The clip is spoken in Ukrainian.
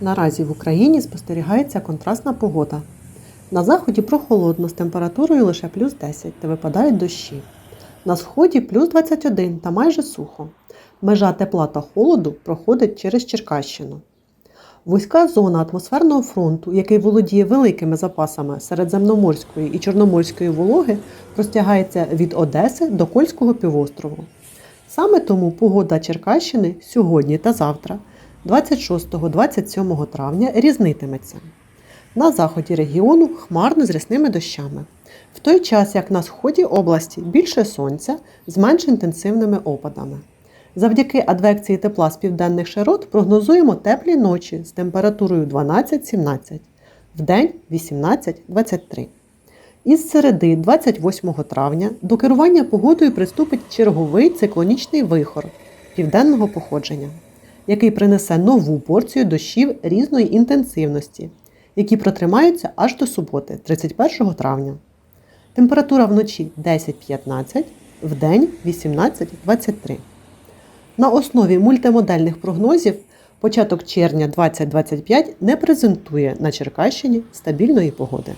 Наразі в Україні спостерігається контрастна погода. На заході прохолодно з температурою лише плюс 10 та випадають дощі. На сході плюс 21 та майже сухо. Межа тепла та холоду проходить через Черкащину. Вузька зона атмосферного фронту, який володіє великими запасами середземноморської і чорноморської вологи, простягається від Одеси до Кольського півострову. Саме тому погода Черкащини сьогодні та завтра, 26-27 травня, різнитиметься. На заході регіону хмарно з рясними дощами, в той час як на сході області більше сонця з менш інтенсивними опадами. Завдяки адвекції тепла з південних широт прогнозуємо теплі ночі з температурою 12-17, вдень 18-23. Із середи 28 травня до керування погодою приступить черговий циклонічний вихор південного походження, який принесе нову порцію дощів різної інтенсивності, які протримаються аж до суботи, 31 травня. Температура вночі 10-15, вдень 18-23. На основі мультимодельних прогнозів початок червня 2025 не презентує на Черкащині стабільної погоди.